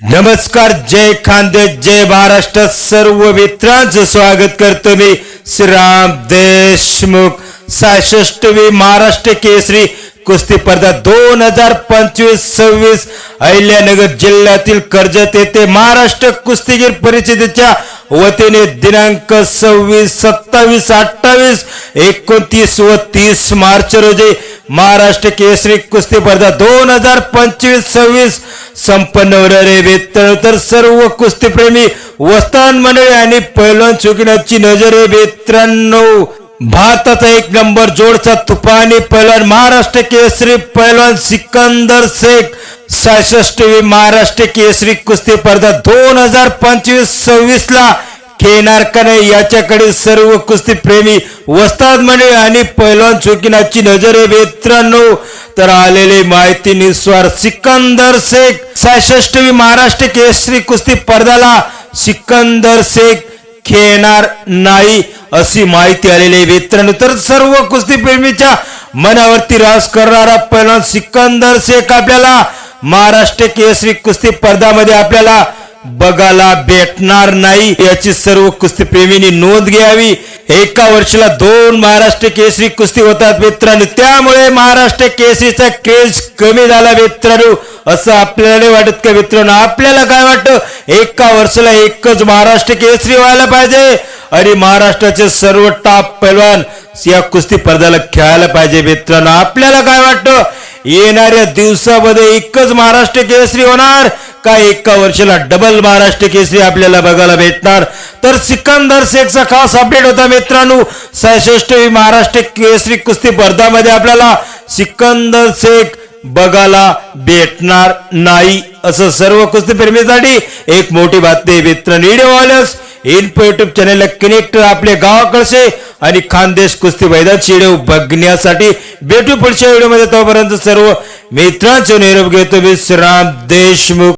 नमस्कार जय खांदे जय महाराष्ट्र सर्व मित्रांचं स्वागत करतो मी श्रीराम देशमुख. सहासष्टवी महाराष्ट्र केसरी कुस्ती स्पर्धा दोन हजार पंचवीस सव्वीस अहिल्यानगर जिल्ह्यातील कर्जत येथे महाराष्ट्र कुस्तीगीर परिषदेच्या वतीने दिनांक सव्वीस सत्तावीस अठ्ठावीस एकोणतीस व तीस मार्च रोजी महाराष्ट्र केसरी कुस्ती स्पर्धा दोन हजार पंचवीस सव्वीस संपन्न होणार आहे. तर सर्व कुस्तीप्रेमी वस्तान मंडळी आणि पैलवान चुकण्याची नजर आहे. बेत्र्याण्णव भारताचा एक नंबर जोडचा तुफानी पैलवान महाराष्ट्र केसरी पैलवान सिकंदर शेख सहासष्टवी महाराष्ट्र केसरी कुस्ती स्पर्धा दोन हजार पंचवीस सव्वीस ला खेळणार का नाही याच्याकडे सर्व कुस्ती प्रेमी वस्ताद मंडळी आणि पैलवान चुकीनाची नजर आहे. मित्रांनो तर आलेली माहिती निस्वार सिकंदर शेख. सहासष्टवी महाराष्ट्र केसरी कुस्ती स्पर्धाला सिकंदर शेख खेळणार नाही अशी माहिती आलेली आहे. मित्रांनो तर सर्व कुस्ती प्रेमीच्या मनावरती रास करणारा पैलवान सिकंदर शेख आपल्याला महाराष्ट्र केसरी कुस्ती स्पर्धामध्ये आपल्याला बघायला भेटणार नाही. याची सर्व कुस्ती प्रेमींनी नोंद घ्यावी. एका वर्षाला दोन महाराष्ट्र केसरी कुस्ती होतात मित्रांनो. त्यामुळे महाराष्ट्र केसरीचा क्रेज कमी झाला मित्रांनो. असं आपल्याला नाही वाटत का मित्रांनो? आपल्याला काय वाटतं? एका वर्षाला एकच महाराष्ट्र केसरी व्हायला पाहिजे. आणि महाराष्ट्राचे सर्व टॉप पैलवान या कुस्ती स्पर्धाला खेळायला पाहिजे मित्रांनो. आपल्याला काय वाटतं? येणाऱ्या दिवसामध्ये एकच महाराष्ट्र केसरी होणार? का एका वर्षाला डबल महाराष्ट्र केसरी आपल्याला बघायला भेटणार? तर सिकंदर शेखचा खास अपडेट होता मित्रांनो. सहासष्टवी महाराष्ट्र केसरी कुस्ती स्पर्धामध्ये आपल्याला सिकंदर शेख बघायला भेटणार नाही. असं सर्व कुस्तीप्रेमीसाठी एक मोठी बातमी मित्र मित्रांनो. व्हिडिओ वाल्यास इन्फो युट्यूब चॅनेलला कनेक्ट आपल्या गावाकडचे आणि खानदेश कुस्ती मैदान व्हिडिओ बघण्यासाठी भेटू पुढच्या व्हिडिओमध्ये. तोपर्यंत सर्व मित्रांचे निरोप घेतो. विश्राम देशमुख.